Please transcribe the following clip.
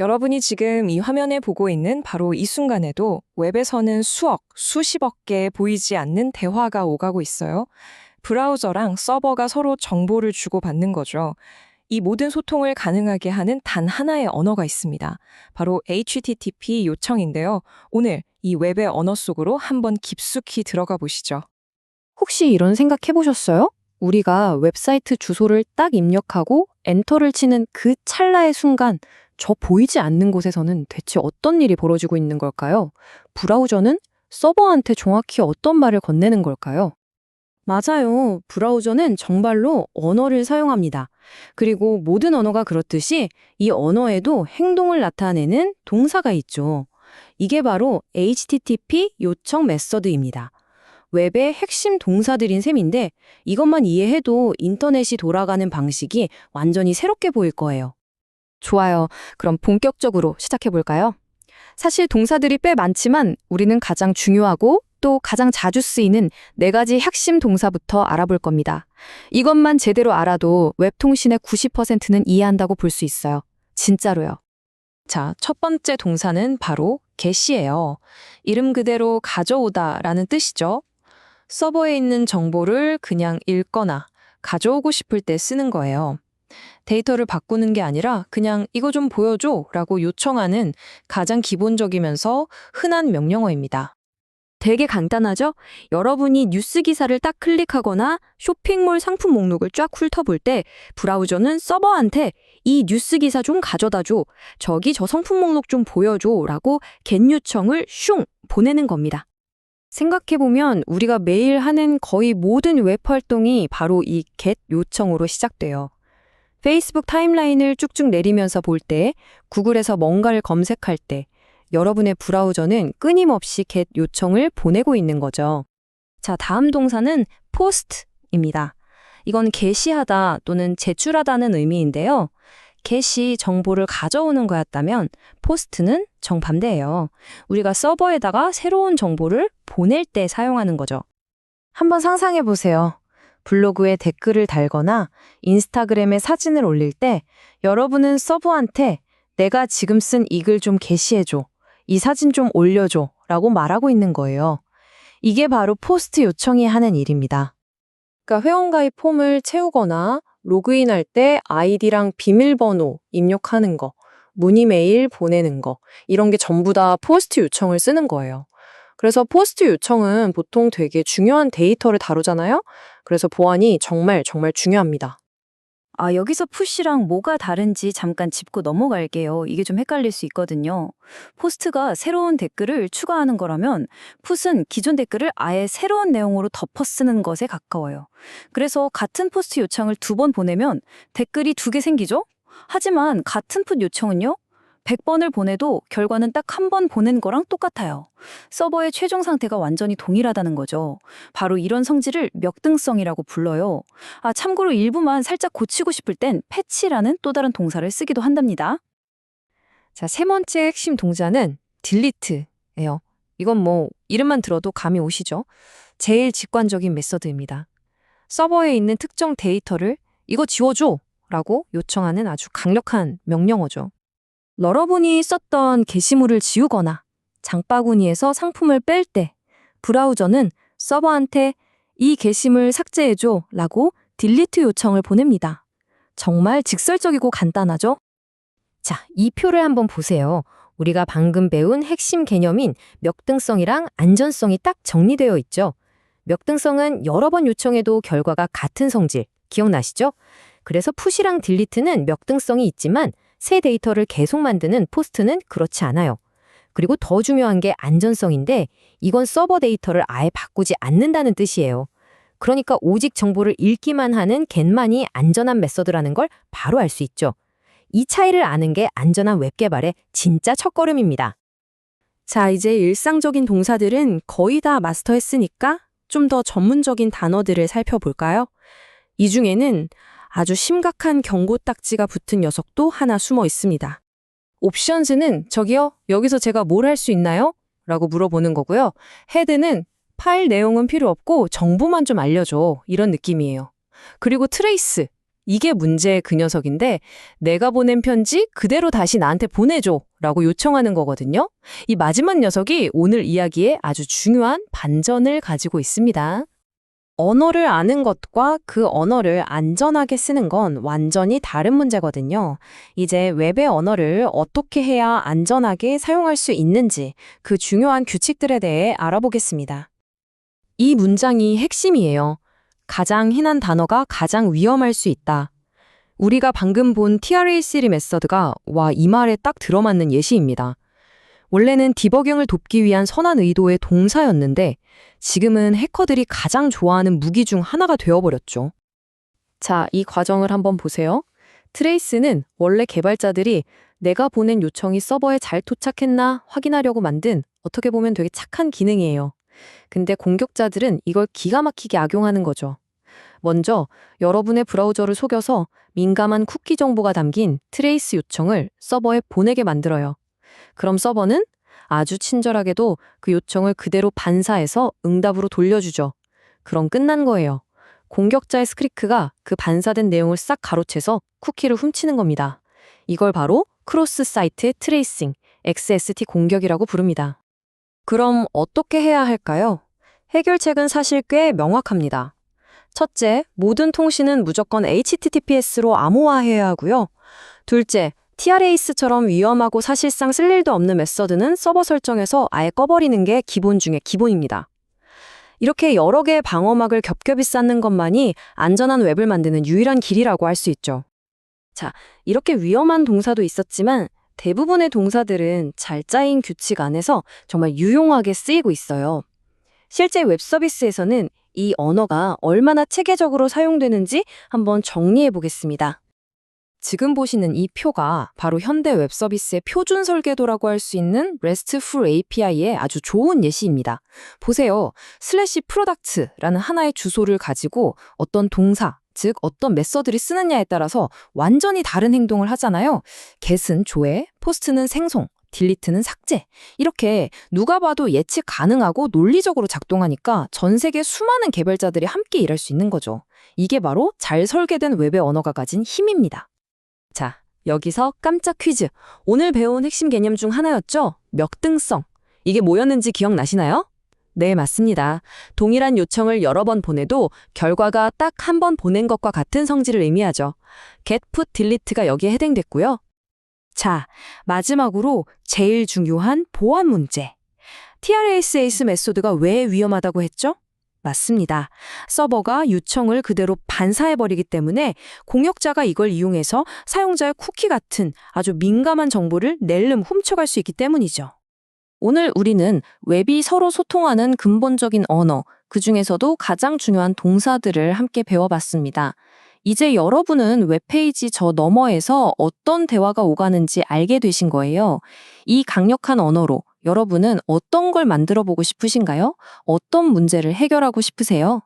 여러분이 지금 이 화면에 보고 있는 바로 이 순간에도 웹에서는 수억, 수십억 개의 보이지 않는 대화가 오가고 있어요. 브라우저랑 서버가 서로 정보를 주고받는 거죠. 이 모든 소통을 가능하게 하는 단 하나의 언어가 있습니다. 바로 HTTP 요청인데요. 오늘 이 웹의 언어 속으로 한번 깊숙이 들어가 보시죠. 혹시 이런 생각 해보셨어요? 우리가 웹사이트 주소를 딱 입력하고 엔터를 치는 그 찰나의 순간 저 보이지 않는 곳에서는 대체 어떤 일이 벌어지고 있는 걸까요? 브라우저는 서버한테 정확히 어떤 말을 건네는 걸까요? 맞아요. 브라우저는 정말로 언어를 사용합니다. 그리고 모든 언어가 그렇듯이 이 언어에도 행동을 나타내는 동사가 있죠. 이게 바로 HTTP 요청 메서드입니다. 웹의 핵심 동사들인 셈인데 이것만 이해해도 인터넷이 돌아가는 방식이 완전히 새롭게 보일 거예요. 좋아요. 그럼 본격적으로 시작해 볼까요? 사실 동사들이 꽤 많지만 우리는 가장 중요하고 또 가장 자주 쓰이는 네 가지 핵심 동사부터 알아볼 겁니다. 이것만 제대로 알아도 웹 통신의 90%는 이해한다고 볼 수 있어요. 진짜로요. 자, 첫 번째 동사는 바로 get이에요. 이름 그대로 가져오다라는 뜻이죠. 서버에 있는 정보를 그냥 읽거나 가져오고 싶을 때 쓰는 거예요. 데이터를 바꾸는 게 아니라 그냥 이거 좀 보여줘 라고 요청하는 가장 기본적이면서 흔한 명령어입니다. 되게 간단하죠? 여러분이 뉴스 기사를 딱 클릭하거나 쇼핑몰 상품 목록을 쫙 훑어볼 때 브라우저는 서버한테 이 뉴스 기사 좀 가져다 줘. 저기 저 상품 목록 좀 보여줘. 라고 겟 요청을 슝 보내는 겁니다. 생각해보면 우리가 매일 하는 거의 모든 웹 활동이 바로 이겟 요청으로 시작돼요. 페이스북 타임라인을 쭉쭉 내리면서 볼 때, 구글에서 뭔가를 검색할 때, 여러분의 브라우저는 끊임없이 겟 요청을 보내고 있는 거죠. 자, 다음 동사는 post입니다. 이건 게시하다 또는 제출하다는 의미인데요. get이 정보를 가져오는 거였다면 post는 정반대예요. 우리가 서버에다가 새로운 정보를 보낼 때 사용하는 거죠. 한번 상상해 보세요. 블로그에 댓글을 달거나 인스타그램에 사진을 올릴 때 여러분은 서버한테 내가 지금 쓴 이 글 좀 게시해줘. 이 사진 좀 올려줘. 라고 말하고 있는 거예요. 이게 바로 포스트 요청이 하는 일입니다. 그러니까 회원가입 폼을 채우거나 로그인할 때 아이디랑 비밀번호 입력하는 거, 문의 메일 보내는 거, 이런 게 전부 다 포스트 요청을 쓰는 거예요. 그래서 포스트 요청은 보통 되게 중요한 데이터를 다루잖아요? 그래서 보안이 정말 정말 중요합니다. 아, 여기서 푸시랑 뭐가 다른지 잠깐 짚고 넘어갈게요. 이게 좀 헷갈릴 수 있거든요. 포스트가 새로운 댓글을 추가하는 거라면 풋은 기존 댓글을 아예 새로운 내용으로 덮어 쓰는 것에 가까워요. 그래서 같은 포스트 요청을 두 번 보내면 댓글이 두 개 생기죠? 하지만 같은 풋 요청은요? 100번을 보내도 결과는 딱 한 번 보낸 거랑 똑같아요. 서버의 최종 상태가 완전히 동일하다는 거죠. 바로 이런 성질을 멱등성이라고 불러요. 아, 참고로 일부만 살짝 고치고 싶을 땐 패치라는 또 다른 동사를 쓰기도 한답니다. 자, 세 번째 핵심 동사는 delete예요. 이건 뭐 이름만 들어도 감이 오시죠? 제일 직관적인 메서드입니다. 서버에 있는 특정 데이터를 이거 지워줘 라고 요청하는 아주 강력한 명령어죠. 여러분이 썼던 게시물을 지우거나 장바구니에서 상품을 뺄 때 브라우저는 서버한테 이 게시물 삭제해줘 라고 딜리트 요청을 보냅니다. 정말 직설적이고 간단하죠? 자, 이 표를 한번 보세요. 우리가 방금 배운 핵심 개념인 멱등성이랑 안전성이 딱 정리되어 있죠. 멱등성은 여러 번 요청해도 결과가 같은 성질, 기억나시죠? 그래서 푸시랑 딜리트는 멱등성이 있지만 새 데이터를 계속 만드는 포스트는 그렇지 않아요. 그리고 더 중요한 게 안전성인데 이건 서버 데이터를 아예 바꾸지 않는다는 뜻이에요. 그러니까 오직 정보를 읽기만 하는 겟만이 안전한 메서드라는 걸 바로 알 수 있죠. 이 차이를 아는 게 안전한 웹 개발의 진짜 첫걸음입니다. 자, 이제 일상적인 동사들은 거의 다 마스터했으니까 좀 더 전문적인 단어들을 살펴볼까요? 이 중에는 아주 심각한 경고 딱지가 붙은 녀석도 하나 숨어 있습니다. 옵션즈는 저기요, 여기서 제가 뭘 할 수 있나요? 라고 물어보는 거고요. 헤드는 파일 내용은 필요 없고 정보만 좀 알려줘. 이런 느낌이에요. 그리고 트레이스. 이게 문제의 그 녀석인데 내가 보낸 편지 그대로 다시 나한테 보내줘 라고 요청하는 거거든요. 이 마지막 녀석이 오늘 이야기에 아주 중요한 반전을 가지고 있습니다. 언어를 아는 것과 그 언어를 안전하게 쓰는 건 완전히 다른 문제거든요. 이제 웹의 언어를 어떻게 해야 안전하게 사용할 수 있는지 그 중요한 규칙들에 대해 알아보겠습니다. 이 문장이 핵심이에요. 가장 흔한 단어가 가장 위험할 수 있다. 우리가 방금 본 TRA3 메서드가 와, 이 말에 딱 들어맞는 예시입니다. 원래는 디버깅을 돕기 위한 선한 의도의 동사였는데 지금은 해커들이 가장 좋아하는 무기 중 하나가 되어버렸죠. 자, 이 과정을 한번 보세요. 트레이스는 원래 개발자들이 내가 보낸 요청이 서버에 잘 도착했나 확인하려고 만든 어떻게 보면 되게 착한 기능이에요. 근데 공격자들은 이걸 기가 막히게 악용하는 거죠. 먼저 여러분의 브라우저를 속여서 민감한 쿠키 정보가 담긴 트레이스 요청을 서버에 보내게 만들어요. 그럼 서버는 아주 친절하게도 그 요청을 그대로 반사해서 응답으로 돌려주죠. 그럼 끝난 거예요. 공격자의 스크리크가 그 반사된 내용을 싹 가로채서 쿠키를 훔치는 겁니다. 이걸 바로 크로스 사이트 트레이싱, XST 공격이라고 부릅니다. 그럼 어떻게 해야 할까요? 해결책은 사실 꽤 명확합니다. 첫째, 모든 통신은 무조건 HTTPS로 암호화해야 하고요. 둘째, TRAS처럼 위험하고 사실상 쓸 일도 없는 메서드는 서버 설정에서 아예 꺼버리는 게 기본 중에 기본입니다. 이렇게 여러 개의 방어막을 겹겹이 쌓는 것만이 안전한 웹을 만드는 유일한 길이라고 할 수 있죠. 자, 이렇게 위험한 동사도 있었지만 대부분의 동사들은 잘 짜인 규칙 안에서 정말 유용하게 쓰이고 있어요. 실제 웹 서비스에서는 이 언어가 얼마나 체계적으로 사용되는지 한번 정리해 보겠습니다. 지금 보시는 이 표가 바로 현대 웹 서비스의 표준 설계도라고 할 수 있는 RESTful API의 아주 좋은 예시입니다. 보세요. 슬래시 프로덕트라는 하나의 주소를 가지고 어떤 동사, 즉 어떤 메서드를 쓰느냐에 따라서 완전히 다른 행동을 하잖아요. get은 조회, post는 생성, 딜리트는 삭제. 이렇게 누가 봐도 예측 가능하고 논리적으로 작동하니까 전 세계 수많은 개발자들이 함께 일할 수 있는 거죠. 이게 바로 잘 설계된 웹의 언어가 가진 힘입니다. 자, 여기서 깜짝 퀴즈. 오늘 배운 핵심 개념 중 하나였죠? 역등성. 이게 뭐였는지 기억나시나요? 네, 맞습니다. 동일한 요청을 여러 번 보내도 결과가 딱 한 번 보낸 것과 같은 성질을 의미하죠. get, put, delete가 여기에 해당됐고요. 자, 마지막으로 제일 중요한 보안 문제. TRASAce 메소드가 왜 위험하다고 했죠? 맞습니다. 서버가 요청을 그대로 반사해버리기 때문에 공격자가 이걸 이용해서 사용자의 쿠키 같은 아주 민감한 정보를 낼름 훔쳐갈 수 있기 때문이죠. 오늘 우리는 웹이 서로 소통하는 근본적인 언어, 그 중에서도 가장 중요한 동사들을 함께 배워봤습니다. 이제 여러분은 웹페이지 저 너머에서 어떤 대화가 오가는지 알게 되신 거예요. 이 강력한 언어로 여러분은 어떤 걸 만들어 보고 싶으신가요? 어떤 문제를 해결하고 싶으세요?